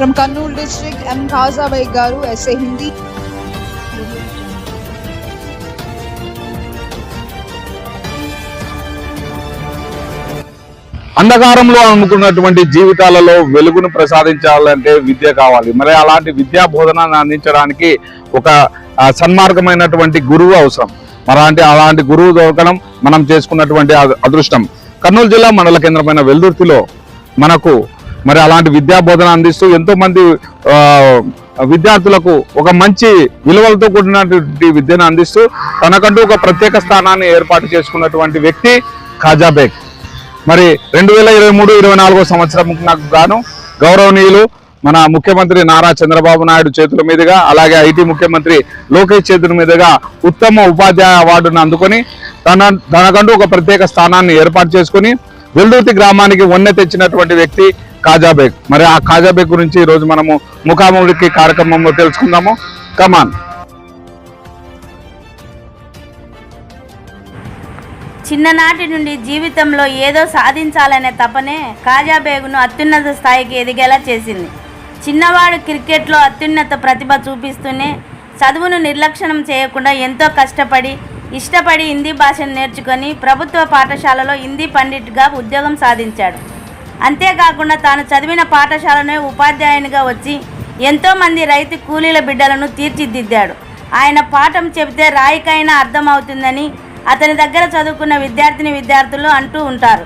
From Kurnool district M Khaza గారు SA Hindi అంధకారంలో అమ్ముకున్నటువంటి జీవితాలలో వెలుగును ప్రసాదించాలంటే విద్య కావాలి. మరి అలాంటి విద్యా బోధనను అందించడానికి ఒక సన్మార్గమైనటువంటి గురువు అవసరం. మరి అలాంటి అలాంటి గురువు దొరకడం మనం చేసుకున్నటువంటి అద- అదృష్టం. కర్నూలు జిల్లా మండల కేంద్రమైన వెల్దుర్తిలో మనకు మరి అలాంటి విద్యా బోధన అందిస్తూ ఎంతో మంది విద్యార్థులకు ఒక మంచి విలువలతో కూడినటువంటి విద్యను అందిస్తూ తనకంటూ ఒక ప్రత్యేక స్థానాన్ని ఏర్పాటు చేసుకున్నటువంటి వ్యక్తి ఖాజాబేగ్ మరి రెండు వేల ఇరవై మూడు ఇరవై నాలుగో సంవత్సరం నాకు గాను గౌరవనీయులు మన ముఖ్యమంత్రి నారా చంద్రబాబు నాయుడు చేతుల మీదుగా అలాగే ఐటీ ముఖ్యమంత్రి లోకేష్ చేతుల మీదుగా ఉత్తమ ఉపాధ్యాయ అవార్డును అందుకొని తన తనకంటూ ఒక ప్రత్యేక స్థానాన్ని ఏర్పాటు చేసుకొని వెల్దుర్తి గ్రామానికి వన్నె తెచ్చినటువంటి వ్యక్తి కాజాబేగ్ మరి ఆ కాజాబేగ్ గురించి ఈరోజు మనము ముఖాముఖి కార్యక్రమంలో తెలుసుకుందాము. కమాన్ చిన్ననాటి నుండి జీవితంలో ఏదో సాధించాలనే తపనే కాజాబేగును అత్యున్నత స్థాయికి ఎదిగేలా చేసింది. చిన్నవాడు క్రికెట్లో అత్యున్నత ప్రతిభ చూపిస్తూనే చదువును నిర్లక్ష్యం చేయకుండా ఎంతో కష్టపడి ఇష్టపడి హిందీ భాషను నేర్చుకొని ప్రభుత్వ పాఠశాలలో హిందీ పండిట్గా ఉద్యోగం సాధించాడు. అంతేకాకుండా తాను చదివిన పాఠశాలనే ఉపాధ్యాయునిగా వచ్చి ఎంతోమంది రైతు కూలీల బిడ్డలను తీర్చిదిద్దాడు. ఆయన పాఠం చెబితే రాయికైనా అర్థమవుతుందని అతని దగ్గర చదువుకున్న విద్యార్థిని విద్యార్థులు అంటూ ఉంటారు.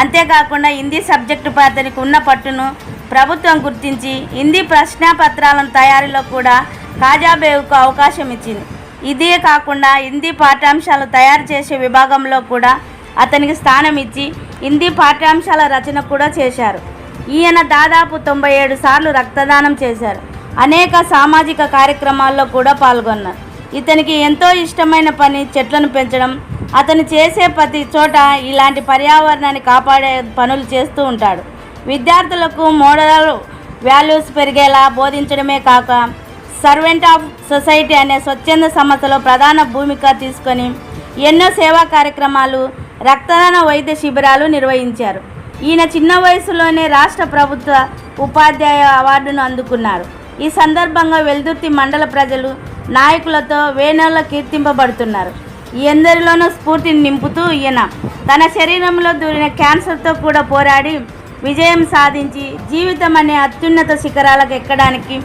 అంతేకాకుండా హిందీ సబ్జెక్టుపై అతనికి ఉన్న పట్టును ప్రభుత్వం గుర్తించి హిందీ ప్రశ్నాపత్రాలను తయారీలో కూడా కాజాబేవుకు అవకాశం ఇచ్చింది. ఇదే కాకుండా హిందీ పాఠ్యాంశాలు తయారు చేసే విభాగంలో కూడా అతనికి స్థానం ఇచ్చి హిందీ పాఠ్యాంశాల రచన కూడా చేశారు. ఈయన దాదాపు తొంభై ఏడు సార్లు రక్తదానం చేశారు. అనేక సామాజిక కార్యక్రమాల్లో కూడా పాల్గొన్నారు. ఇతనికి ఎంతో ఇష్టమైన పని చెట్లను పెంచడం అతను చేసే ప్రతి చోట ఇలాంటి పర్యావరణాన్ని కాపాడే పనులు చేస్తూ ఉంటాడు. విద్యార్థులకు మోడల్ వాల్యూస్ పెరిగేలా బోధించడమే కాక సర్వెంట్ ఆఫ్ సొసైటీ అనే స్వచ్ఛంద సంస్థలో ప్రధాన భూమిక తీసుకొని ఎన్నో సేవా కార్యక్రమాలు రక్తదాన వైద్య శిబిరాలు నిర్వహించారు. ఈయన చిన్న వయసులోనే రాష్ట్ర ప్రభుత్వ ఉపాధ్యాయ అవార్డును అందుకున్నారు. ఈ సందర్భంగా వెల్దుర్తి మండల ప్రజలు నాయకులతో వేణుల కీర్తింపబడుతున్నారు. ఎందరిలోనూ స్ఫూర్తిని నింపుతూ ఈయన తన శరీరంలో దూరిన క్యాన్సర్తో కూడా పోరాడి విజయం సాధించి జీవితం అనే అత్యున్నత శిఖరాలకు ఎక్కడానికి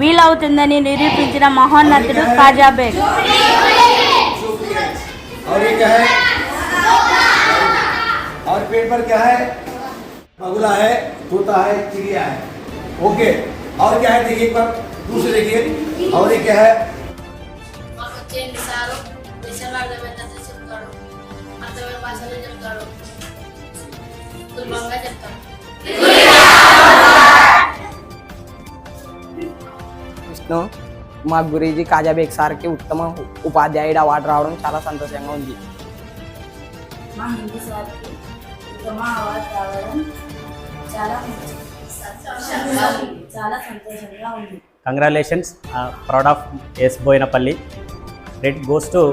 వీలవుతుందని నిరూపించిన మహోన్నతుడు కాజాబేగ్ और ये क्या है और पेड़ पर क्या है बगुला है तोता है चिड़िया है ओके और क्या है देखिए एक बार दूसरे देखिए और ये क्या है మాకు వచ్చేయండి సారు విషయాలు అర్థమైతే చెప్తాడు అర్థమైన భాషలో చెప్తాడు సులభంగా చెప్తాడు విష్ణు మా గురీజీ కాజాబేగ్ సార్కి ఉత్తమ ఉపాధ్యాయుడు అవార్డు రావడం చాలా సంతోషంగా ఉంది. మా హిందీ సార్కి ఉత్తమ అవార్డు రావడం చాలా చాలా సంతోషంగా ఉంది. Congratulations proud of yes Boinapalli red goes to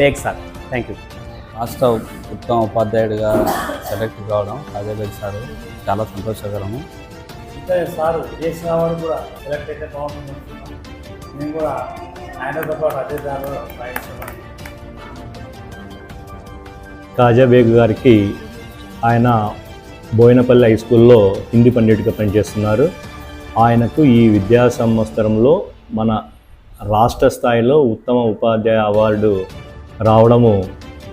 Baig sir thank you రాష్ట్ర ఉత్తమ ఉపాధ్యాయుడిగా సెలెక్ట్ కావడం అజయ్ సార్ చాలా సంతోషకరము. అంటే సారు చేసిన వాడు కూడా సెలెక్ట్ అయితే బాగుంటుంది నేను కూడా ఆయనతో పాటు అదే దారిలో ప్రయత్నిస్తున్నాను కాజా బేగ్ గారికి ఆయన బోయినపల్లి హై స్కూల్లో హిందీ పండిట్గా పనిచేస్తున్నారు. ఆయనకు ఈ విద్యా సంవత్సరంలో మన రాష్ట్ర స్థాయిలో ఉత్తమ ఉపాధ్యాయ అవార్డు రావడము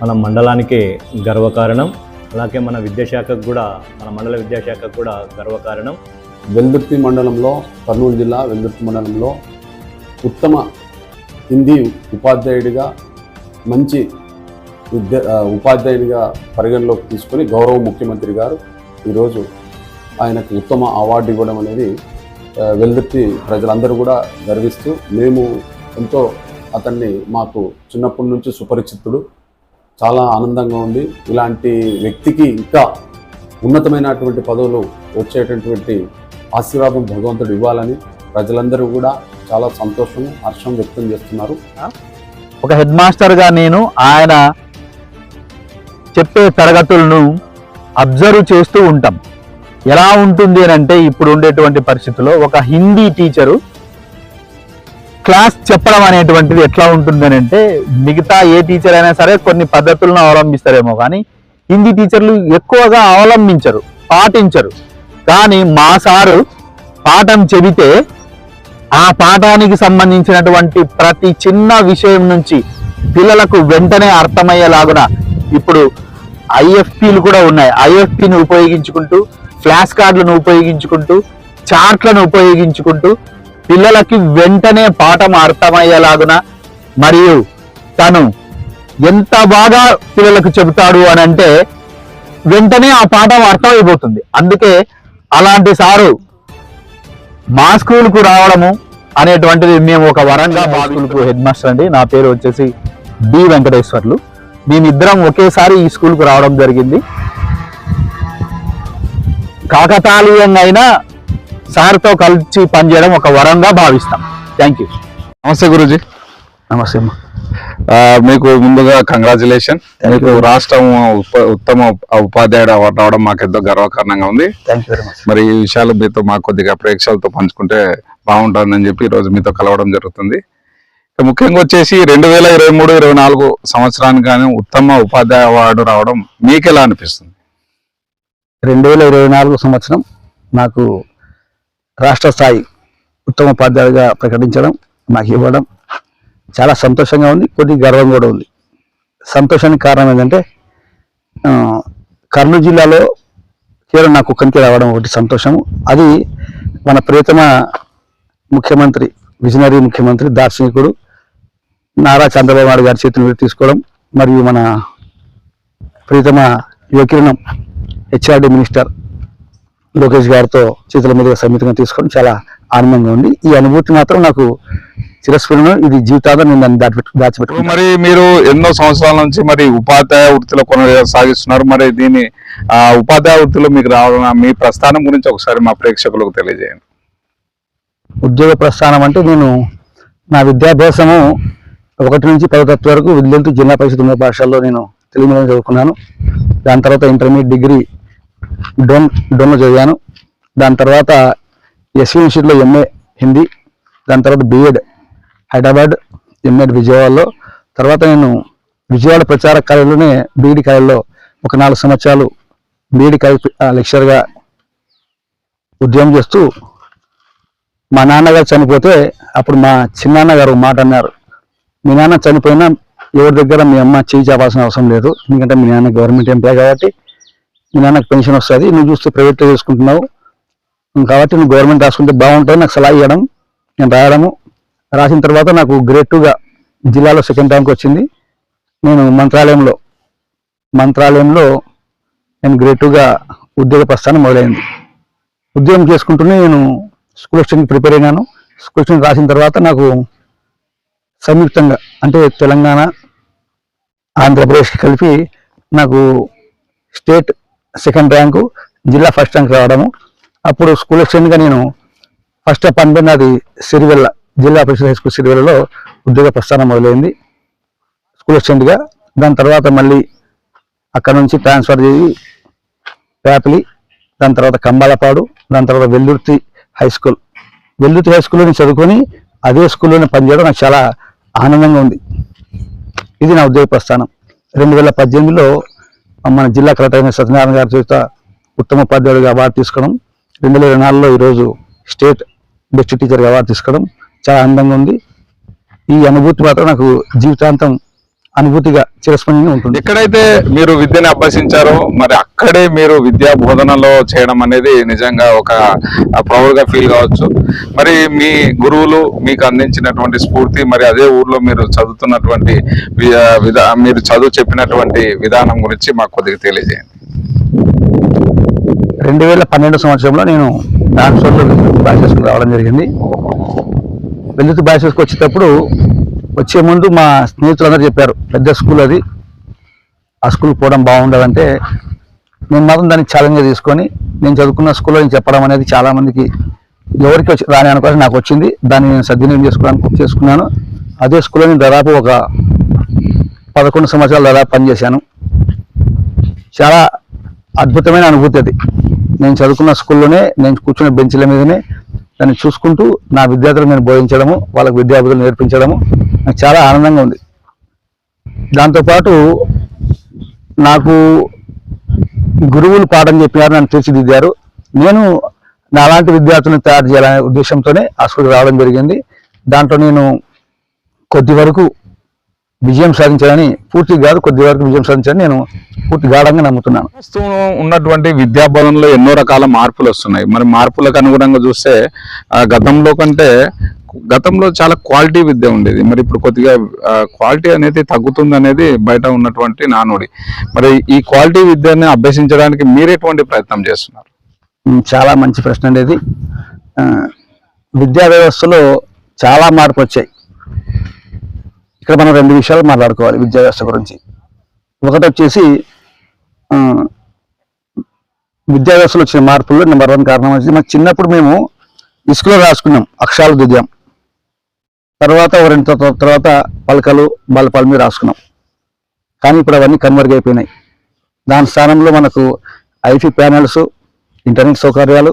మన మండలానికే గర్వకారణం. అలాగే మన విద్యాశాఖకు కూడా మన మండల విద్యాశాఖకు కూడా గర్వకారణం. వెల్దుర్తి మండలంలో కర్నూలు జిల్లా వెల్దుర్తి మండలంలో ఉత్తమ హిందీ ఉపాధ్యాయుడిగా మంచి విద్య ఉపాధ్యాయుడిగా పరిగణలోకి తీసుకొని గౌరవ ముఖ్యమంత్రి గారు ఈరోజు ఆయనకు ఉత్తమ అవార్డు ఇవ్వడం అనేది వెల్దుర్తి ప్రజలందరూ కూడా గర్విస్తూ మేము ఎంతో అతన్ని మాకు చిన్నప్పటి నుంచి సుపరిచితుడు. చాలా ఆనందంగా ఉంది. ఇలాంటి వ్యక్తికి ఇంకా ఉన్నతమైనటువంటి పదవులు వచ్చేటటువంటి ఆశీర్వాదం భగవంతుడు ఇవ్వాలని ప్రజలందరూ కూడా చాలా సంతోషం హర్షం వ్యక్తం చేస్తున్నారు. ఒక హెడ్ మాస్టర్గా నేను ఆయన చెప్పే తరగతులను అబ్జర్వ్ చేస్తూ ఉంటాం. ఎలా ఉంటుంది అని అంటే ఇప్పుడు ఉండేటువంటి పరిస్థితుల్లో ఒక హిందీ టీచరు క్లాస్ చెప్పడం అనేటువంటిది ఎట్లా ఉంటుంది అని అంటే మిగతా ఏ టీచర్ అయినా సరే కొన్ని పద్ధతులను అవలంబిస్తారేమో కానీ హిందీ టీచర్లు ఎక్కువగా అవలంబించరు పాటించరు. కానీ మా సారు పాఠం చెబితే ఆ పాఠానికి సంబంధించినటువంటి ప్రతి చిన్న విషయం నుంచి పిల్లలకు వెంటనే అర్థమయ్యేలాగున ఇప్పుడు ఐఎఫ్పీలు కూడా ఉన్నాయి. ఐఎఫ్పిని ఉపయోగించుకుంటూ ఫ్లాష్ కార్డులను ఉపయోగించుకుంటూ చార్ట్లను ఉపయోగించుకుంటూ పిల్లలకి వెంటనే పాఠం అర్థమయ్యేలాగున మరియు తను ఎంత బాగా పిల్లలకు చెబుతాడు అని అంటే వెంటనే ఆ పాఠం అర్థమైపోతుంది. అందుకే అలాంటి సారు మా స్కూల్కు రావడము అనేటువంటిది మేము ఒక వరంగా మా స్కూల్కు హెడ్ మాస్టర్ అండి. నా పేరు వచ్చేసి బి వెంకటేశ్వర్లు. మేమిద్దరం ఒకేసారి ఈ స్కూల్కు రావడం జరిగింది. కాకతాళీయంగా అయినా సార్తో కలిసి పనిచేయడం ఒక వరంగా భావిస్తాం. Thank you. నమస్తే గురుజీ. నమస్తే అమ్మా. మీకు ముందుగా కంగ్రాచులేషన్ మీకు రాష్ట్రం ఉత్తమ ఉపాధ్యాయుడు అవార్డు రావడం మాకు ఎంతో గర్వకారణంగా ఉంది. మరి ఈ విషయాలు మీతో మాకు కొద్దిగా ప్రేక్షకులతో పంచుకుంటే బాగుంటుందని చెప్పి ఈ రోజు మీతో కలవడం జరుగుతుంది. ముఖ్యంగా వచ్చేసి రెండు వేల ఇరవై మూడు ఇరవై నాలుగు సంవత్సరానికి కానీ ఉత్తమ ఉపాధ్యాయ అవార్డు రావడం మీకు ఎలా అనిపిస్తుంది? రెండు వేల ఇరవై నాలుగు సంవత్సరం నాకు రాష్ట్ర స్థాయి ఉత్తమ ఉపాధ్యాయుడిగా ప్రకటించడం నాకు ఇవ్వడం చాలా సంతోషంగా ఉంది కొద్ది గర్వం కూడా ఉంది. సంతోషానికి కారణం ఏంటంటే కర్నూలు జిల్లాలో కేవలం నాకు ఒక్కరికి రావడం ఒకటి సంతోషము. అది మన ప్రియతమ ముఖ్యమంత్రి విజనరీ ముఖ్యమంత్రి దార్శనికుడు నారా చంద్రబాబు నాయుడు గారి చేతుల మీద తీసుకోవడం మరియు మన ప్రియతమ యువకిరణం హెచ్ఆర్డి మినిస్టర్ లోకేష్ గారితో చేతుల మీదుగా సమితంగా తీసుకోవడం చాలా ఆనందంగా ఉంది. ఈ అనుభూతి మాత్రం నాకు చిరస్ఫురణ ఇది జీవితాంతం నేను దాన్ని దాచిపెట్టు ఇప్పుడు దాచిపెట్టుకున్నాను మరి మీరు ఎన్నో సంవత్సరాల నుంచి మరి ఉపాధ్యాయ వృత్తిలో కొనసాగిస్తున్నారు మరి దీని ఆ, ఉపాధ్యాయ వృత్తిలో మీకు రావడం మీ ప్రస్థానం గురించి ఒకసారి మా ప్రేక్షకులకు తెలియజేయండి. ఉద్యోగ ప్రస్థానం అంటే నేను నా విద్యాభ్యాసము ఒకటి నుంచి పదో తరగతి వరకు విద్యుత్ జిల్లా పరిషత్ ఉన్నత పాఠశాలలో నేను తెలుగు మీడియం చదువుకున్నాను. దాని తర్వాత ఇంటర్మీడియట్ డిగ్రీ డోన్ డోన్లో చదివాను. దాని తర్వాత ఎస్వి యూనివర్సిటీలో ఎంఏ హిందీ. దాని తర్వాత బిఎడ్ హైదరాబాద్ ఎంఎడ్ విజయవాడలో. తర్వాత నేను విజయవాడ ప్రచార కాలేజీలోనే బీఈడి కాలేజీలో ఒక నాలుగు సంవత్సరాలు బీఈడి కాలేజ్ లెక్చర్గా ఉద్యోగం చేస్తూ మా నాన్నగారు చనిపోతే అప్పుడు మా చిన్నాన్నగారు మాట అన్నారు. మీ నాన్న చనిపోయినా ఎవరి దగ్గర మీ అమ్మ చేయి చేపాల్సిన అవసరం లేదు. ఎందుకంటే మీ నాన్న గవర్నమెంట్ ఎంప్లాయ్ కాబట్టి మీ నాన్నకి పెన్షన్ వస్తుంది. నువ్వు చూస్తే ప్రైవేట్లో చేసుకుంటున్నావు. కాబట్టి నువ్వు గవర్నమెంట్ రాసుకుంటే బాగుంటుంది. నాకు సలహా ఇవ్వడం నేను రాయడము రాసిన తర్వాత నాకు గ్రేడ్ టూగా జిల్లాలో సెకండ్ ర్యాంక్ వచ్చింది. నేను మంత్రాలయంలో మంత్రాలయంలో నేను గ్రేడ్ టూగా ఉద్యోగ ప్రస్థానం మొదలైంది. ఉద్యోగం చేసుకుంటూనే నేను స్కూల్ స్టూడెంట్ ప్రిపేర్ అయినాను. స్కూల్ స్టూడెంట్ రాసిన తర్వాత నాకు సంయుక్తంగా అంటే తెలంగాణ ఆంధ్రప్రదేశ్ కలిపి నాకు స్టేట్ సెకండ్ ర్యాంకు జిల్లా ఫస్ట్ ర్యాంక్ రావడము. అప్పుడు స్కూల్ స్టూడెంట్గా నేను ఫస్ట్ అపాయింట్మెంట్ అది సిరివెల్ల. జిల్లా పరిషత్ హై స్కూల్ సిరివేలలో ఉద్యోగ ప్రస్థానం మొదలైంది. స్కూల్ అసిస్టెంట్గా దాని తర్వాత మళ్ళీ అక్కడ నుంచి ట్రాన్స్ఫర్ చేసి పేపలి దాని తర్వాత కంబాలపాడు దాని తర్వాత Vellurthi high school. Vellurthi high స్కూల్లోనే చదువుకొని అదే స్కూల్లోనే పనిచేయడం నాకు చాలా ఆనందంగా ఉంది. ఇది నా ఉద్యోగ ప్రస్థానం. రెండు వేల పద్దెనిమిదిలో మన జిల్లా కలెక్టర్ అయిన సత్యనారాయణ గారి చేత ఉత్తమ ఉపాధ్యాయుడిగా అవార్డు తీసుకోవడం రెండు వేల నాలుగులో ఈరోజు స్టేట్ బెస్ట్ టీచర్గా అవార్డు తీసుకోవడం చాలా ఆనందంగా ఉంది. ఈ అనుభూతి మాత్రం నాకు జీవితాంతం అనుభూతిగా చిరస్మరణీయంగా ఉంటుంది. ఎక్కడైతే మీరు విద్యను అభ్యసించారో మరి అక్కడే మీరు విద్యా బోధనలో చేయడం అనేది నిజంగా ఒక ప్రౌడ్గా ఫీల్ కావచ్చు. మరి మీ గురువులు మీకు అందించినటువంటి స్ఫూర్తి మరి అదే ఊర్లో మీరు చదువుతున్నటువంటి మీరు చదువు చెప్పినటువంటి విధానం గురించి మాకు కొద్దిగా తెలియజేయండి. రెండు వేల పన్నెండు సంవత్సరంలో నేను ట్రాన్స్ఫర్లో రావడం జరిగింది. వెల్లుతు స్కూల్కి వచ్చేటప్పుడు వచ్చే ముందు మా స్నేహితులందరూ చెప్పారు పెద్ద స్కూల్ అది. ఆ స్కూల్ పోవడం బాగుండదంటే నేను మాత్రం దాన్ని ఛాలెంజ్గా తీసుకొని నేను చదువుకున్న స్కూల్లో నేను చెప్పడం అనేది చాలామందికి ఎవరికి వచ్చి రాని అనుకోని నాకు వచ్చింది. దాన్ని నేను సద్వినియోగం చేసుకోవడానికి చేసుకున్నాను. అదే స్కూల్లో నేను దాదాపు ఒక పదకొండు సంవత్సరాలు దాదాపు పనిచేశాను. చాలా అద్భుతమైన అనుభూతి అది. నేను చదువుకున్న స్కూల్లోనే నేను కూర్చున్న బెంచ్ల మీదనే దాన్ని చూసుకుంటూ నా విద్యార్థులకు నేను బోధించడము వాళ్ళకు విద్యాబుద్ధులు నేర్పించడము నాకు చాలా ఆనందంగా ఉంది. దాంతోపాటు నాకు గురువులు పాఠం చెప్పినారు నన్ను తీర్చిదిద్దారు. నేను నాలాంటి విద్యార్థులను తయారు చేయాలనే ఉద్దేశంతోనే ఆ స్కూల్కి రావడం జరిగింది. దాంట్లో నేను కొద్ది వరకు విజయం సాధించాలని పూర్తి కాదు కొద్ది వరకు విజయం సాధించాలని నేను పూర్తి గాఢంగా నమ్ముతున్నాను. ప్రస్తుతం ఉన్నటువంటి విద్యాబోధనలో ఎన్నో రకాల మార్పులు వస్తున్నాయి. మరి మార్పులకు అనుగుణంగా చూస్తే ఆ, గతంలో కంటే గతంలో చాలా క్వాలిటీ విద్య ఉండేది. మరి ఇప్పుడు కొద్దిగా క్వాలిటీ అనేది తగ్గుతుంది అనేది బయట ఉన్నటువంటి నానుడి. మరి ఈ క్వాలిటీ విద్యని అభ్యసించడానికి మీరు ఎటువంటి ప్రయత్నం చేస్తున్నారు? చాలా మంచి ప్రశ్న ఆ, విద్యా వ్యవస్థలో చాలా మార్పు వచ్చాయి. ఇక్కడ మనం రెండు విషయాలు మాట్లాడుకోవాలి విద్యా వ్యవస్థ గురించి. ఒకటి వచ్చేసి విద్యా వ్యవస్థలో వచ్చిన మార్పుల్లో నెంబర్ వన్ కారణం వచ్చి మాకు చిన్నప్పుడు మేము ఇసుకలో రాసుకున్నాం అక్షరాలు దిద్దాం. తర్వాత ఒక రెండు తర్వాత తర్వాత పలకలు బలపాల మీద రాసుకున్నాం. కానీ ఇప్పుడు అవన్నీ కన్వర్గ్ అయిపోయినాయి. దాని స్థానంలో మనకు ఐఫీ ప్యానల్స్ ఇంటర్నెట్ సౌకర్యాలు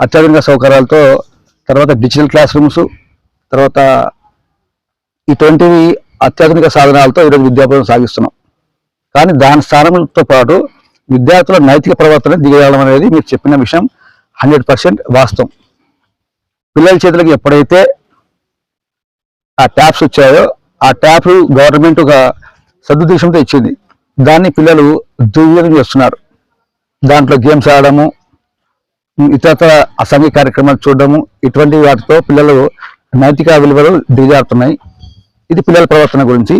అత్యాధునిక సౌకర్యాలతో తర్వాత డిజిటల్ క్లాస్ రూమ్స్ తర్వాత ఇటువంటివి అత్యాధునిక సాధనాలతో ఈరోజు విద్యాభ్యాసం సాగిస్తున్నాం. కానీ దాని స్థానంతో పాటు విద్యార్థుల నైతిక ప్రవర్తన దిగజాడడం అనేది మీరు చెప్పిన విషయం హండ్రెడ్ పర్సెంట్ వాస్తవం. పిల్లల చేతులకు ఎప్పుడైతే ఆ ట్యాప్స్ వచ్చాయో ఆ ట్యాప్ గవర్నమెంట్ ఒక సదుద్దేశంతో ఇచ్చింది. దాన్ని పిల్లలు దుర్వినియోగం చేస్తున్నారు. దాంట్లో గేమ్స్ ఆడము ఇతరతర అసాంఘిక కార్యక్రమాలు చూడడము ఇటువంటి వాటితో పిల్లలు నైతిక విలువలు దిగజారుతున్నాయి. ఇది పిల్లల ప్రవర్తన గురించి.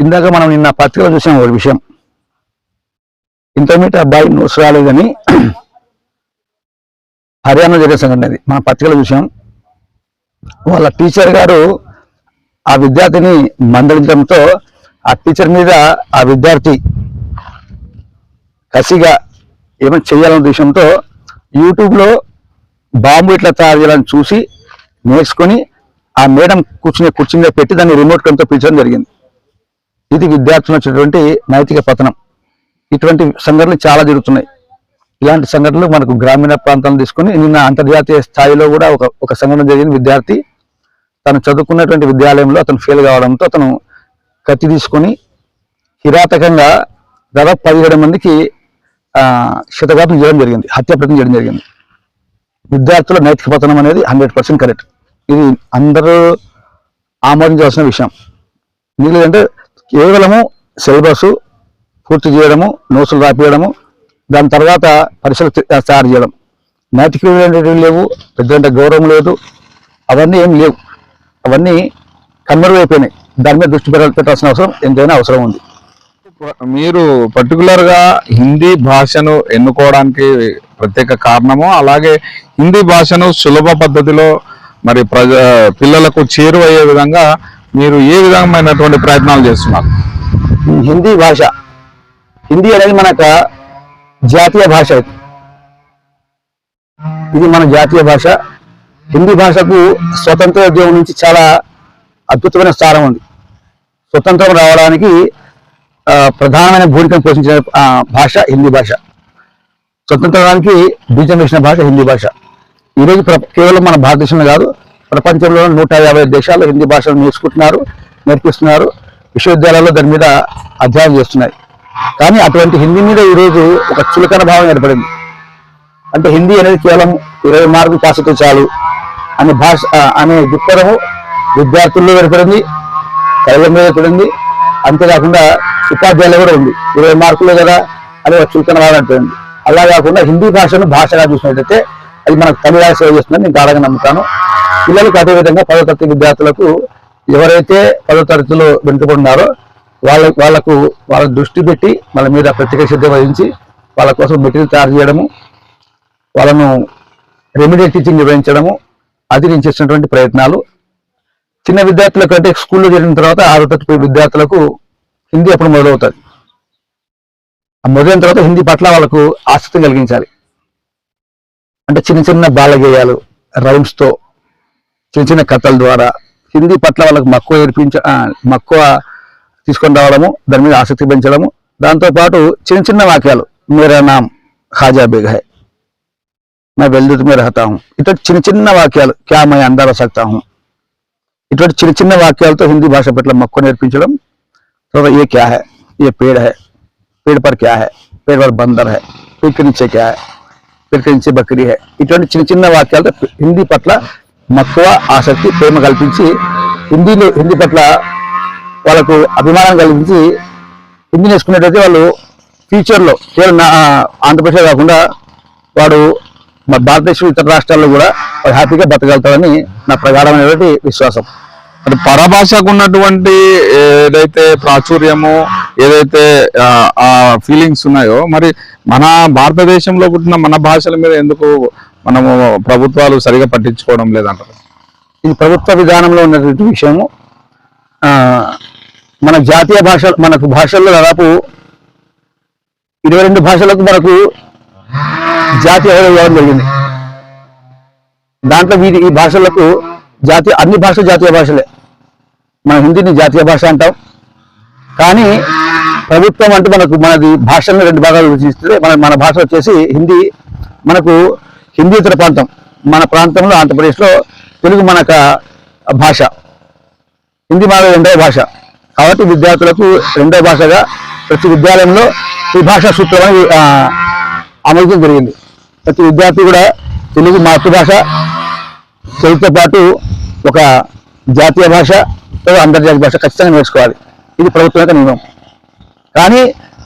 ఇందాక మనం నిన్న పత్రికలో చూసాం ఒక విషయం. ఇంటర్మీడియట్ అబ్బాయి నోట్స్ రాలేదని హర్యానా జరిగే సంఘటన ఇది మన పత్రికలో చూసాం. వాళ్ళ టీచర్ గారు ఆ విద్యార్థిని మందలించడంతో ఆ టీచర్ మీద ఆ విద్యార్థి కసిగా ఏమైనా చేయాలనే ఉద్దేశంతో యూట్యూబ్లో బాంబు ఇట్లా తయారు చేయాలని చూసి నేర్చుకొని ఆ మేడం కూర్చునే కుర్చీ మీద పెట్టి దాన్ని రిమోట్ కంతో పిలిచడం జరిగింది. ఇది విద్యార్థులు వచ్చినటువంటి నైతిక పతనం. ఇటువంటి సంఘటనలు చాలా జరుగుతున్నాయి. ఇలాంటి సంఘటనలు మనకు గ్రామీణ ప్రాంతాలను తీసుకుని నిన్న అంతర్జాతీయ స్థాయిలో కూడా ఒక ఒక సంఘటన జరిగింది. విద్యార్థి తను చదువుకున్నటువంటి విద్యాలయంలో అతను ఫెయిల్ కావడంతో అతను కత్తి తీసుకొని కిరాతకంగా దాదాపు పదిహేడు మందికి శతఘాతం చేయడం జరిగింది. హత్య ప్రయత్నం చేయడం జరిగింది. విద్యార్థుల నైతిక పతనం అనేది హండ్రెడ్ పర్సెంట్ కరెక్ట్. ఇది అందరూ ఆమోదించాల్సిన విషయం. ఎందుకంటే కేవలము సిలబస్ పూర్తి చేయడము నోట్సులు రాపియడము దాని తర్వాత పరీక్షలు తయారు చేయడం. నైతిక విలువలు లేవు పెద్ద గౌరవం లేదు అవన్నీ ఏం లేవు. అవన్నీ కన్వర్వ్ అయిపోయినాయి. దాని మీద దృష్టి పెట్టాల్సిన అవసరం ఎంతైనా అవసరం ఉంది. మీరు పర్టికులర్గా హిందీ భాషను ఎన్నుకోవడానికి ప్రత్యేక కారణము అలాగే హిందీ భాషను సులభ పద్ధతిలో మరి ప్రజ పిల్లలకు చేరువయ్యే విధంగా మీరు ఏ విధమైనటువంటి ప్రయత్నాలు చేస్తున్నారు? హిందీ భాష హిందీ అనేది మనకు జాతీయ భాష ఇది. మన జాతీయ భాష. హిందీ భాషకు స్వతంత్ర ఉద్యమం నుంచి చాలా అద్భుతమైన స్థానం ఉంది. స్వతంత్రం రావడానికి ఆ, ప్రధానమైన భూమికను పోషించిన భాష హిందీ భాష. స్వతంత్రానికి బీజం వేసిన భాష హిందీ భాష. ఈరోజు ప్ర- కేవలం మన భారతదేశంలో కాదు ప్రపంచంలో నూట యాభై దేశాల్లో హిందీ భాషను నేర్చుకుంటున్నారు నేర్పిస్తున్నారు విశ్వవిద్యాలయాల్లో దాని మీద అధ్యయనం చేస్తున్నాయి. కానీ అటువంటి హిందీ మీద ఈరోజు ఒక చులకన భావం ఏర్పడింది. అంటే హిందీ అనేది కేవలం ఇరవై మార్కులు పాస్ అయితే చాలు అనే భాష అనే దృక్పథము విద్యార్థుల్లో ఏర్పడింది తల్లిదండ్రులు ఏర్పడింది. అంతేకాకుండా ఉపాధ్యాయులు కూడా ఉంది. ఇరవై మార్కులే కదా అనే ఒక చులకన భావం ఏర్పడింది. అలా కాకుండా హిందీ భాషను భాషగా చూసినట్టయితే అది మనకు తమిళ సేవ చేస్తుందని నేను గాఢంగా నమ్ముతాను. పిల్లలకు అదేవిధంగా పదో తరగతి విద్యార్థులకు ఎవరైతే పదో తరగతిలో వెనుకబడినారో వాళ్ళ వాళ్ళకు వాళ్ళ దృష్టి పెట్టి వాళ్ళ మీద ప్రత్యేక శ్రద్ధ వహించి వాళ్ళ కోసం మెటీరియల్ తయారు చేయడము వాళ్ళను రెమిడియల్ టీచింగ్ నిర్వహించడము అది నేను చేసినటువంటి ప్రయత్నాలు. చిన్న విద్యార్థులకు అంటే స్కూల్లో చేరిన తర్వాత ఆరో తరగతి విద్యార్థులకు హిందీ అప్పుడు మొదలవుతుంది. మొదలైన తర్వాత హిందీ పట్ల వాళ్ళకు ఆసక్తి కలిగించాలి. అంటే చిన్న చిన్న బాలగేయాలు రౌండ్స్తో చిన్న చిన్న కథల ద్వారా హిందీ పట్ల వాళ్ళకి మక్కువ ఏర్పించ మక్కువ తీసుకొని రావడము దాని మీద ఆసక్తి పెంచడము. దాంతోపాటు చిన్న చిన్న వాక్యాలు మేరా నామ్ హాజా బేగ్ నా వెల్దుత్ మే రహతా హూ. ఇటువంటి చిన్న చిన్న వాక్యాలు క్యా మై అందాలో ఇటువంటి చిన్న చిన్న వాక్యాలతో హిందీ భాష పట్ల మక్కువ నేర్పించడం తర్వాత ఏ క్యా హై? ఏ పేడ్ హై? పేడ్ పర్ క్యా హై? పేడ్ పర్ బందర్ హై? పేడ్ కించే క్యా హై? ప్రకటించే బక్రీ హే. ఇటువంటి చిన్న చిన్న వాక్యాలతో హిందీ పట్ల మక్కువ ఆసక్తి ప్రేమ కల్పించి హిందీలో హిందీ పట్ల వాళ్ళకు అభిమానం కలిగించి హిందీ నేర్చుకున్నట్టయితే వాళ్ళు ఫ్యూచర్లో కేవలం ఆంధ్రప్రదేశ్ కాకుండా వాడు మా భారతదేశం ఇతర రాష్ట్రాల్లో కూడా హ్యాపీగా బతకగలుగుతారని నా ప్రగాఢమైనటువంటి విశ్వాసం. అది పరభాషకు ఉన్నటువంటి ఏదైతే ప్రాచుర్యము ఏదైతే ఆ, ఫీలింగ్స్ ఉన్నాయో మరి మన భారతదేశంలో పుట్టిన మన భాషల మీద ఎందుకు మనము ప్రభుత్వాలు సరిగా పట్టించుకోవడం లేదంటారు? ఇది ప్రభుత్వ విధానంలో ఉన్నటువంటి విషయము ఆ, మన జాతీయ భాష మనకు భాషల్లో దాదాపు ఇరవై రెండు భాషలకు మనకు జాతీయ హోదా ఇవ్వడం జరిగింది. దాంట్లో వీటి ఈ భాషలకు జాతీయ అన్ని భాషలు జాతీయ భాషలే. మన హిందీని జాతీయ భాష అంటాం. కానీ ప్రభుత్వం అంటూ మనకు మనది భాషలను రెండు భాగాలు విభజిస్తుంది మన మన భాష వచ్చేసి హిందీ మనకు హిందీతర ప్రాంతం. మన ప్రాంతంలో ఆంధ్రప్రదేశ్లో తెలుగు మనక భాష. హిందీ మన రెండవ భాష. కాబట్టి విద్యార్థులకు రెండవ భాషగా ప్రతి విద్యాలయంలో ఈ భాషా సూత్రం అనేది అమలు జరిగింది. ప్రతి విద్యార్థి కూడా తెలుగు మాతృభాష. తెలుగుతో పాటు ఒక జాతీయ భాష లేదా అంతర్జాతీయ భాష ఖచ్చితంగా నేర్చుకోవాలి. ఇది ప్రభుత్వం యొక్క నియమం. కానీ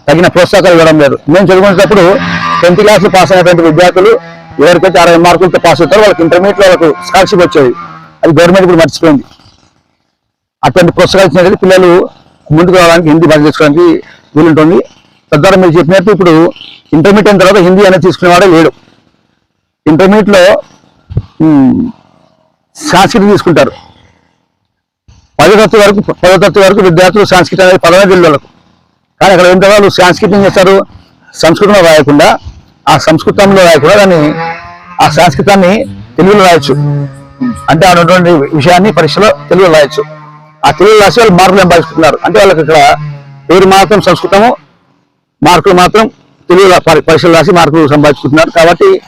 తగిన ప్రోత్సాహాలు ఇవ్వడం లేదు. మేము చదువుకునేటప్పుడు టెన్త్ క్లాస్లో పాస్ అయినటువంటి విద్యార్థులు ఎవరికైతే అరవై మార్కులతో పాస్ అవుతారో వాళ్ళకి ఇంటర్మీడియట్లో వాళ్ళకు స్కాలర్షిప్ వచ్చేది. అది గవర్నమెంట్ ఇప్పుడు మర్చిపోయింది. అటువంటి పుస్తకాలు ఇచ్చినట్లయితే పిల్లలు ముందుకు రావడానికి హిందీ భాష తీసుకోవడానికి వీలుంటుంది. తద్వారా మీరు చెప్పినట్టు ఇప్పుడు ఇంటర్మీడియట్ అయిన తర్వాత హిందీ అనేది తీసుకునేవాడే లేడు. ఇంటర్మీడియట్లో సాంస్కృతి తీసుకుంటారు. పదో వరకు పదో తరగతి వరకు విద్యార్థులు సాంస్కృతి అనేది పదవ జిల్లాలకు కానీ అక్కడ ఏంటో వాళ్ళు సంస్కృతం చేస్తారు సంస్కృతంలో రాయకుండా ఆ సంస్కృతంలో రాయకుండా దాన్ని ఆ సంస్కృతాన్ని తెలుగులో రాయొచ్చు. అంటే ఆ ఉన్నటువంటి విషయాన్ని పరీక్షలో తెలుగులో రాయొచ్చు. ఆ తెలుగు రాసి వాళ్ళు మార్కులు సంపాదిస్తున్నారు. అంటే వాళ్ళకి ఇక్కడ పేరు మాత్రం సంస్కృతము మార్కులు మాత్రం తెలుగులో పరీక్షలు రాసి మార్కులు సంపాదించుకుంటున్నారు. కాబట్టి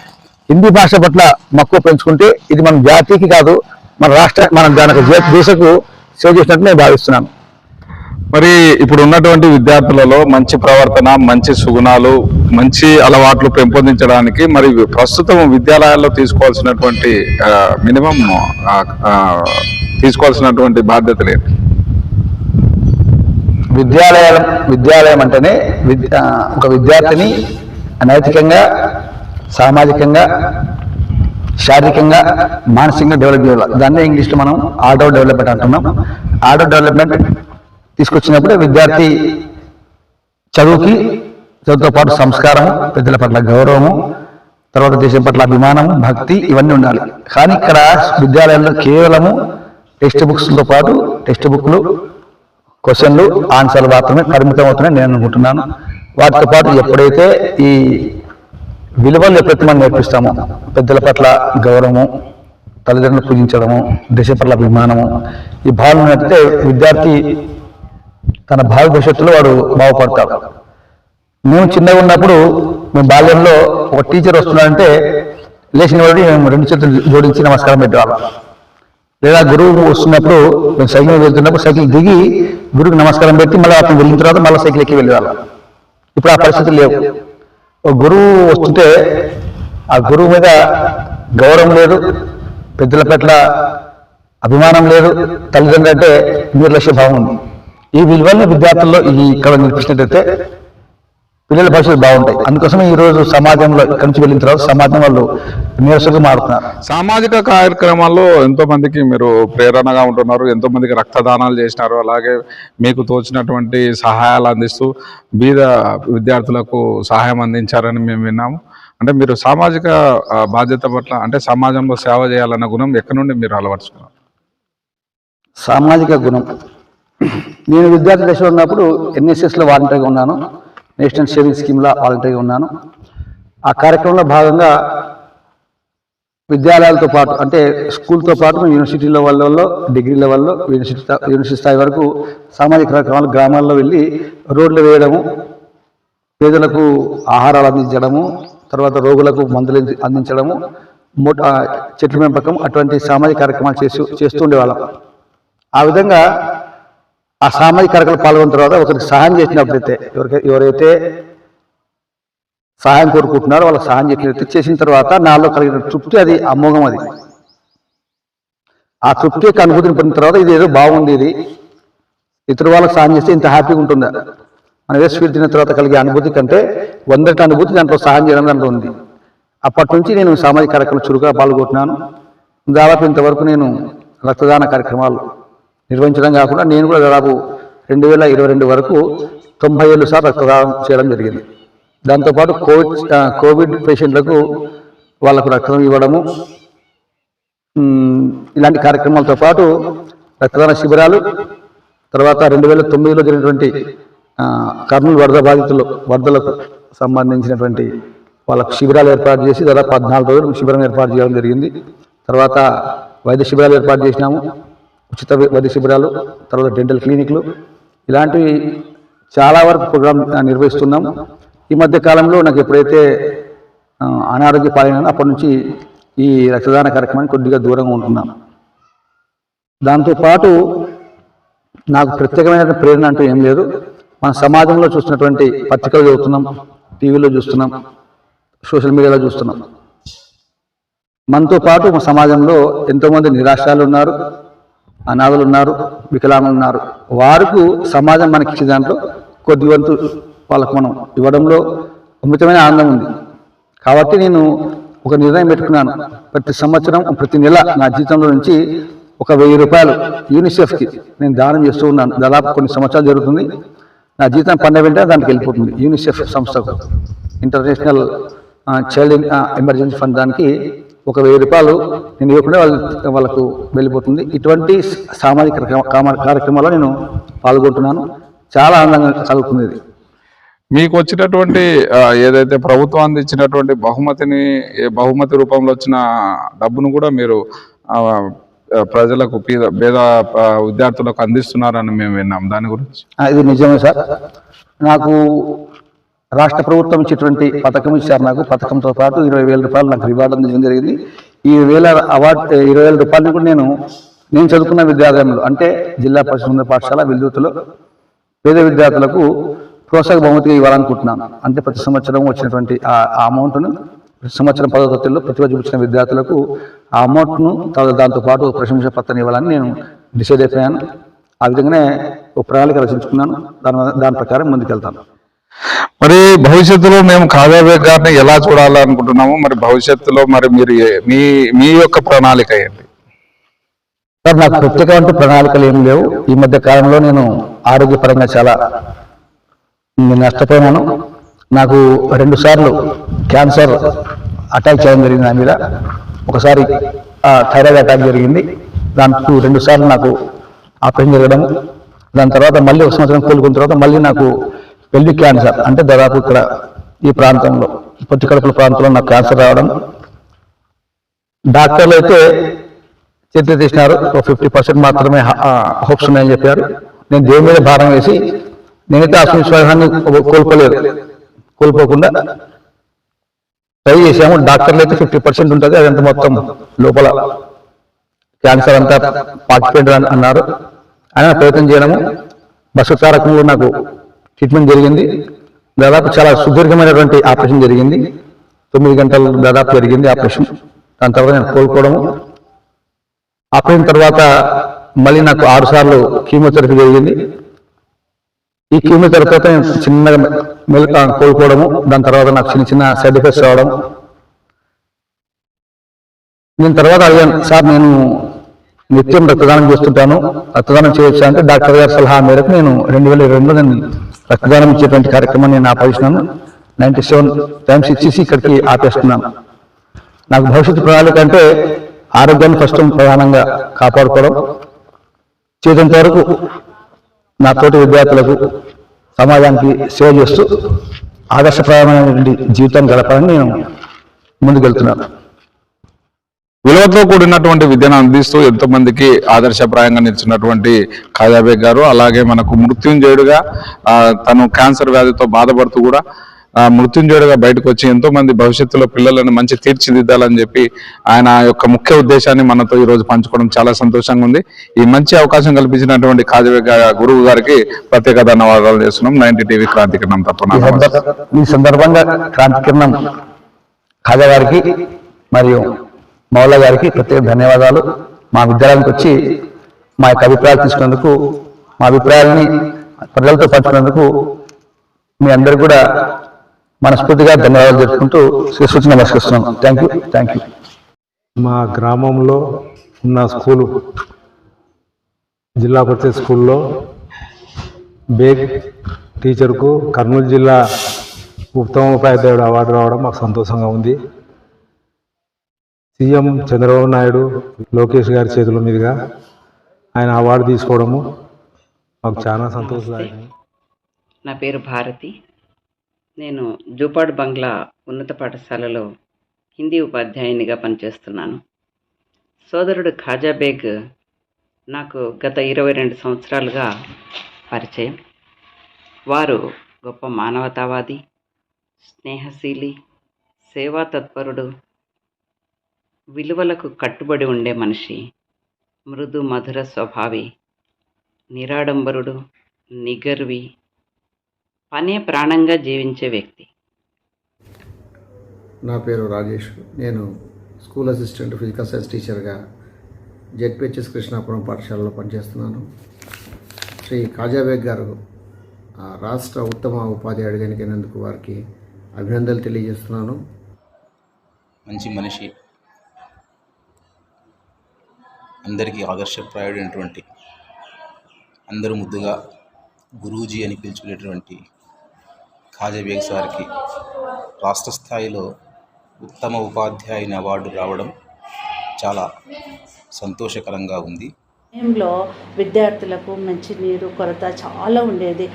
హిందీ భాష పట్ల మక్కువ పెంచుకుంటే ఇది మన జాతికి కాదు మన రాష్ట్ర మన దానికి దేశకు సేవ చేసినట్టు నేను భావిస్తున్నాను. మరి ఇప్పుడు ఉన్నటువంటి విద్యార్థులలో మంచి ప్రవర్తన మంచి సుగుణాలు మంచి అలవాట్లు పెంపొందించడానికి మరి ప్రస్తుతం విద్యాలయాల్లో తీసుకోవాల్సినటువంటి మినిమం తీసుకోవాల్సినటువంటి బాధ్యతలు ఏంటి? విద్యాలయం విద్యాలయం అంటేనే ఒక విద్యార్థిని నైతికంగా సామాజికంగా శారీరకంగా మానసికంగా డెవలప్ చేయాలి. దాన్నే ఇంగ్లీష్లో మనం ఆటో డెవలప్మెంట్ అంటున్నాం. ఆటో డెవలప్మెంట్ తీసుకొచ్చినప్పుడే విద్యార్థి చదువుకి చదువుతో పాటు సంస్కారం పెద్దల పట్ల గౌరవము తర్వాత దేశం పట్ల అభిమానం భక్తి ఇవన్నీ ఉండాలి. కానీ ఇక్కడ విద్యాలయంలో కేవలము టెక్స్ట్ బుక్స్తో పాటు టెక్స్ట్ బుక్లు క్వశ్చన్లు ఆన్సర్లు మాత్రమే పరిమితం అవుతున్నాయి నేను అనుకుంటున్నాను. వాటితో పాటు ఎప్పుడైతే ఈ విలువలు ఎప్పుడైతే మనం నేర్పిస్తామో పెద్దల పట్ల గౌరవము తల్లిదండ్రులు పూజించడము దేశం పట్ల అభిమానము ఈ భావన ఉన్నట్లయితే విద్యార్థి తన భావి భవిష్యత్తులో వాడు బాగుపడతాడు. మేము చిన్నగా ఉన్నప్పుడు మేము బాల్యంలో ఒక టీచర్ వస్తున్నాడంటే లేచిన వాడిని మేము రెండు చేతులు జోడించి నమస్కారం పెట్టేవాళ్ళం. లేదా గురువు వస్తున్నప్పుడు మేము సైకిల్ వెళ్తున్నప్పుడు సైకిల్ దిగి గురువుకి నమస్కారం పెట్టి మళ్ళీ అతను వెళ్ళిన తర్వాత మళ్ళీ సైకిల్ ఎక్కి వెళ్ళేవాళ్ళం. ఇప్పుడు ఆ పరిస్థితులు లేవు. గురువు వస్తుంటే ఆ గురువు మీద గౌరవం లేదు పెద్దల పట్ల అభిమానం లేదు. తల్లిదండ్రులు అంటే నిర్లక్ష్య భావం ఉంది. ఈ విలువల్ని విద్యార్థుల్లో ఈ ఇక్కడ నిర్పించినట్టయితే పిల్లల భవిష్యత్తు బాగుంటాయి. అందుకోసమే ఈ రోజు సమాజంలో ఇక్కడి నుంచి వెళ్ళిన తర్వాత సమాజం వాళ్ళు నీరసంగా మారుతున్నారు. సామాజిక కార్యక్రమాల్లో ఎంతో మందికి మీరు ప్రేరణగా ఉంటున్నారు ఎంతో మందికి రక్తదానాలు చేసినారు. అలాగే మీకు తోచినటువంటి సహాయాలు అందిస్తూ బీద విద్యార్థులకు సహాయం అందించారని మేము విన్నాము. అంటే మీరు సామాజిక బాధ్యత పట్ల అంటే సమాజంలో సేవ చేయాలన్న గుణం ఎక్కడి నుండి మీరు అలవర్చుకున్నారు? సామాజిక గుణం. నేను విద్యార్థి దశలో ఉన్నప్పుడు ఎన్ఎస్ఎస్లో వాలంటీర్గా ఉన్నాను. నేషనల్ సేవింగ్ స్కీమ్లో వాలంటరీగా ఉన్నాను. ఆ కార్యక్రమంలో భాగంగా విద్యాలయాలతో పాటు అంటే స్కూల్తో పాటు మేము యూనివర్సిటీ లెవెల్లో డిగ్రీ లెవెల్లో యూనివర్సిటీ యూనివర్సిటీ స్థాయి వరకు సామాజిక కార్యక్రమాలు గ్రామాల్లో వెళ్ళి రోడ్లు వేయడము పేదలకు ఆహారాలు అందించడము తర్వాత రోగులకు మందులు అందించడము చెట్ల పెంపకం అటువంటి సామాజిక కార్యక్రమాలు చేస్తూ చేస్తూ ఉండేవాళ్ళం. ఆ విధంగా ఆ సామాజిక కార్యక్రమాలు పాల్గొన్న తర్వాత ఒకరికి సహాయం చేసినప్పుడైతే ఎవరికి ఎవరైతే సహాయం కోరుకుంటున్నారో వాళ్ళకి సహాయం చేసినట్టు చేసిన తర్వాత నాలో కలిగిన తృప్తి అది అమోఘం అది. ఆ తృప్తి యొక్క అనుభూతిని పొందిన తర్వాత ఇది ఏదో బాగుంది ఇది. ఇతరు వాళ్ళకి సహాయం చేస్తే ఇంత హ్యాపీగా ఉంటుందా. మనం ఏ స్వీట్ తిన్న తర్వాత కలిగే అనుభూతి కంటే వందటి అనుభూతి దాంట్లో సహాయం చేయడం దాంట్లో ఉంది. అప్పటి నుంచి నేను సామాజిక కార్యక్రమం చురుగ్గా పాల్గొంటున్నాను. దాదాపు ఇంతవరకు నేను రక్తదాన కార్యక్రమాలు నిర్వహించడం కాకుండా నేను కూడా దాదాపు రెండు వేల ఇరవై రెండు వరకు తొంభై ఏళ్ళు సార్ రక్తదానం చేయడం జరిగింది. దాంతోపాటు కోవిడ్ కోవిడ్ పేషెంట్లకు వాళ్ళకు రక్తం ఇవ్వడము ఇలాంటి కార్యక్రమాలతో పాటు రక్తదాన శిబిరాలు తర్వాత రెండు వేల తొమ్మిదిలో జరిగినటువంటి కర్నూలు వరద బాధితులు వరదలకు సంబంధించినటువంటి వాళ్ళకు శిబిరాలు ఏర్పాటు చేసి దాదాపు పద్నాలుగు రోజులు శిబిరం ఏర్పాటు చేయడం జరిగింది. తర్వాత వైద్య శిబిరాలు ఏర్పాటు చేసినాము. ఉచిత వైద్య శిబిరాలు తర్వాత డెంటల్ క్లినిక్లు ఇలాంటివి చాలా వరకు ప్రోగ్రామ్ నిర్వహిస్తున్నాం. ఈ మధ్య కాలంలో నాకు ఎప్పుడైతే అనారోగ్య పాలైనా అప్పటి నుంచి ఈ రక్తదాన కార్యక్రమానికి కొద్దిగా దూరంగా ఉంటున్నాను. దాంతోపాటు నాకు ప్రత్యేకమైన ప్రేరణ అంటూ ఏం లేదు. మన సమాజంలో చూస్తున్నటువంటి పత్రికలు చదువుతున్నాం టీవీలో చూస్తున్నాం సోషల్ మీడియాలో చూస్తున్నాం. మనతో పాటు మన సమాజంలో ఎంతోమంది నిరాశాలు ఉన్నారు. అనాథలు ఉన్నారు వికలాంగులు ఉన్నారు. వారికి సమాజం మనకి ఇచ్చే దాంట్లో కొద్ది వంతు వాళ్ళకు మనం ఇవ్వడంలో అమితమైన ఆనందం ఉంది. కాబట్టి నేను ఒక నిర్ణయం పెట్టుకున్నాను. ప్రతి సంవత్సరం ప్రతి నెల నా జీతంలో నుంచి ఒక వెయ్యి రూపాయలు యూనిసెఫ్కి నేను దానం చేస్తూ ఉన్నాను. దాదాపు కొన్ని సంవత్సరాలు జరుగుతుంది. నా జీతం పండ వెంటనే దానికి వెళ్ళిపోతుంది. యూనిసెఫ్ సంస్థకు. ఇంటర్నేషనల్ చైల్డ్ ఎమర్జెన్సీ ఫండ్ దానికి ఒక వెయ్యి రూపాయలు నేను ఇవ్వకుండా వాళ్ళ వాళ్ళకు వెళ్ళిపోతుంది. ఇటువంటి సామాజిక కార్యక్రమాల్లో నేను పాల్గొంటున్నాను. చాలా ఆనందంగా కలుగుతుంది ఇది. మీకు వచ్చినటువంటి ఏదైతే ప్రభుత్వం అందించినటువంటి బహుమతిని ఏ బహుమతి రూపంలో వచ్చిన డబ్బును కూడా మీరు ప్రజలకు పేద పేద విద్యార్థులకు అందిస్తున్నారని మేము విన్నాం. దాని గురించి. ఇది నిజమే సార్. నాకు రాష్ట్ర ప్రభుత్వం ఇచ్చేటువంటి పథకం ఇచ్చారు నాకు. పథకంతో పాటు ఇరవై వేల రూపాయలు నాకు రివార్డు అందించడం జరిగింది. ఈ వేల అవార్డు ఇరవై వేల రూపాయలని కూడా నేను నేను చదువుకున్న విద్యాలయంలో అంటే జిల్లా పరిశుభ్ర పాఠశాల విద్యుత్తులో పేద విద్యార్థులకు ప్రోత్సాహక బహుమతిగా ఇవ్వాలనుకుంటున్నాను. అంటే ప్రతి సంవత్సరం వచ్చినటువంటి ఆ అమౌంట్ను ప్రతి సంవత్సరం పదో తరగతిలో ప్రతిభ చూపించిన విద్యార్థులకు ఆ అమౌంట్ను తర్వాత దాంతోపాటు ప్రశంస పత్రం ఇవ్వాలని నేను డిసైడ్ అయిపోయాను. ఆ విధంగానే ఒక ప్రణాళిక రచించుకున్నాను. దాని దాని ప్రకారం ముందుకెళ్తాను. మరి భవిష్యత్తులో మేము కాజాబేగ్ గారిని ఎలా చూడాలనుకుంటున్నాము మరి భవిష్యత్తులో మరి మీరు మీ మీ యొక్క ప్రణాళిక ఏంటి? సార్ నాకు ప్రత్యేకమైన ప్రణాళికలు ఏం లేవు. ఈ మధ్య కాలంలో నేను ఆరోగ్యపరంగా చాలా నష్టపోయినాను నాకు రెండు సార్లు క్యాన్సర్ అటాక్ చేయడం జరిగింది నా మీద. ఒకసారి థైరాయిడ్ అటాక్ జరిగింది. దాంట్లో రెండు సార్లు నాకు ఆపరేషన్ జరగడం. దాని తర్వాత మళ్ళీ ఒక సంవత్సరం కోలుకున్న తర్వాత మళ్ళీ నాకు పెళ్ళి క్యాన్సర్ అంటే దాదాపు ఇక్కడ ఈ ప్రాంతంలో పొత్తికడుపుల ప్రాంతంలో నాకు క్యాన్సర్ రావడం. డాక్టర్లు అయితే చేతి తీసినారు ఒక ఫిఫ్టీ పర్సెంట్ మాత్రమే హోప్స్ ఉన్నాయని చెప్పారు. నేను దేవుని మీద భారం వేసి నేనైతే ఆత్మవిశ్వాసాన్ని కోల్పోలేదు కోల్పోకుండా ట్రై చేసాము డాక్టర్లు అయితే ఫిఫ్టీ పర్సెంట్ ఉంటుంది అదంతా మొత్తం లోపల క్యాన్సర్ అంతా పార్టిసిపేట్ అన్నారు. ఆయన ప్రయత్నం చేయడము. బస్సు కారకంలో నాకు ట్రీట్మెంట్ జరిగింది. దాదాపు చాలా సుదీర్ఘమైనటువంటి ఆపరేషన్ జరిగింది. తొమ్మిది గంటలు దాదాపు జరిగింది ఆపరేషన్. దాని తర్వాత నేను కోలుకోవడము ఆపరేషన్ తర్వాత మళ్ళీ నాకు ఆరు సార్లు కీమోథెరపీ జరిగింది. ఈ కీమోథెరపీ తర్వాత నేను చిన్నగా మెల్ కోలుకోవడము. దాని తర్వాత నాకు చిన్న చిన్న సైడ్ ఎఫెక్ట్స్ రావడం. నేను తర్వాత అడిగాను సార్ నేను నిత్యం రక్తదానం చేస్తుంటాను. రక్తదానం చేయొచ్చా? అంటే డాక్టర్ గారి సలహా మేరకు నేను రెండు వేల ఇరవై రెండులో నేను రక్తదానం ఇచ్చేటువంటి కార్యక్రమాన్ని నేను ఆపేసినాను నైంటీ సెవెన్ టైమ్స్ ఇచ్చేసి ఇక్కడికి ఆపేస్తున్నాను. నాకు భవిష్యత్తు ప్రణాళిక అంటే ఆరోగ్యాన్ని ఫస్ట్ ప్రధానంగా కాపాడుకోవడం. చేతంత వరకు నా తోటి విద్యార్థులకు సమాజానికి సేవ చేస్తూ ఆదర్శప్రాయమైనటువంటి జీవితాన్ని గడపాలని నేను ముందుకెళ్తున్నాను. విలువతో కూడినటువంటి విద్యను అందిస్తూ ఎంతో మందికి ఆదర్శప్రాయంగా నిలిచినటువంటి ఖాజాబేగ్ గారు అలాగే మనకు మృత్యుంజయుడుగా తను క్యాన్సర్ వ్యాధితో బాధపడుతూ కూడా మృత్యుంజయుడిగా బయటకు వచ్చి ఎంతో మంది భవిష్యత్తులో పిల్లలను మంచి తీర్చిదిద్దాలని చెప్పి ఆయన యొక్క ముఖ్య ఉద్దేశాన్ని మనతో ఈ రోజు పంచుకోవడం చాలా సంతోషంగా ఉంది. ఈ మంచి అవకాశం కల్పించినటువంటి కాజవే గురువు గారికి ప్రత్యేక ధన్యవాదాలు చేస్తున్నాం. నైన్టీ టీవీ క్రాంతికిరణం ఈ తప్పన ఈ సందర్భంగా క్రాంతి కిరణం ఖాజా గారికి మరియు మౌల గారికి ప్రత్యేక ధన్యవాదాలు. మా విద్యాలయానికి వచ్చి మా యొక్క అభిప్రాయాలు తీసుకున్నందుకు మా అభిప్రాయాలని ప్రజలతో పంచుకున్నందుకు మీ అందరు కూడా మనస్ఫూర్తిగా ధన్యవాదాలు జరుపుకుంటూ శ్రీసూచి నమస్కరిస్తున్నాం. థ్యాంక్ యూ థ్యాంక్ యూ మా గ్రామంలో ఉన్న స్కూలు జిల్లా పరిషత్ స్కూల్లో బేగ్ టీచర్కు కర్నూలు జిల్లా ఉత్తమ ఉపాధ్యాయుడు అవార్డు రావడం మాకు సంతోషంగా ఉంది. సీఎం చంద్రబాబు నాయుడు లోకేష్ గారి చేతుల మీదుగా ఆయన అవార్డు తీసుకోవడము మాకు చాలా సంతోషదాయకం. నా పేరు భారతి. నేను జూపాడు బంగ్లా ఉన్నత పాఠశాలలో హిందీ ఉపాధ్యాయునిగా పనిచేస్తున్నాను. సోదరుడు ఖాజా బేగ్ నాకు గత ఇరవై రెండు సంవత్సరాలుగా పరిచయం. వారు గొప్ప మానవతావాది స్నేహశీలి సేవా తత్పరుడు విలువలకు కట్టుబడి ఉండే మనిషి మృదు మధుర స్వభావి నిరాడంబరుడు నిగర్వి పనే ప్రాణంగా జీవించే వ్యక్తి. నా పేరు రాజేష్. నేను స్కూల్ అసిస్టెంట్ ఫిజికల్ సైన్స్ టీచర్గా జెడ్పిహెచ్ఎస్ కృష్ణాపురం పాఠశాలలో పనిచేస్తున్నాను. శ్రీ కాజాబేగ్ గారు ఆ, రాష్ట్ర ఉత్తమ ఉపాధ్యాయుడిగా ఎన్నికైనందుకు వారికి అభినందనలు తెలియజేస్తున్నాను. మంచి మనిషి. అందరికీ ఆదర్శప్రాయుడైనటువంటి అందరూ ముద్దుగా గురూజీ అని పిలుచుకునేటువంటి ఖాజా బేగ్ సార్కి రాష్ట్ర స్థాయిలో ఉత్తమ ఉపాధ్యాయుని అవార్డు రావడం చాలా సంతోషకరంగా ఉంది. సమయంలో విద్యార్థులకు మంచినీరు కొరత చాలా ఉండేది.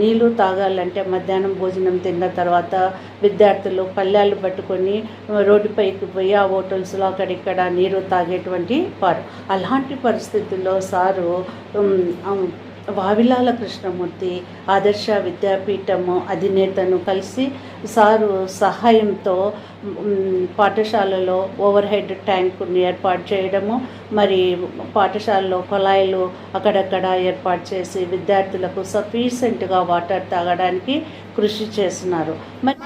నీళ్ళు తాగాలంటే మధ్యాహ్నం భోజనం తిన్న తర్వాత విద్యార్థులు పల్లెలు పట్టుకొని రోడ్డుపైకి పోయి ఆ హోటల్స్లో అక్కడిక్కడ నీరు తాగేటువంటి వారు. అలాంటి పరిస్థితుల్లో సారు వావిలాల కృష్ణమూర్తి ఆదర్శ విద్యాపీఠము అధినేతను కలిసి సారు సహాయంతో పాఠశాలలో ఓవర్ హెడ్ ట్యాంకుని ఏర్పాటు చేయడము మరి పాఠశాలలో కొలాయిలు అక్కడక్కడ ఏర్పాటు చేసి విద్యార్థులకు సఫీసెంట్గా వాటర్ తాగడానికి కృషి చేస్తున్నారు. మరి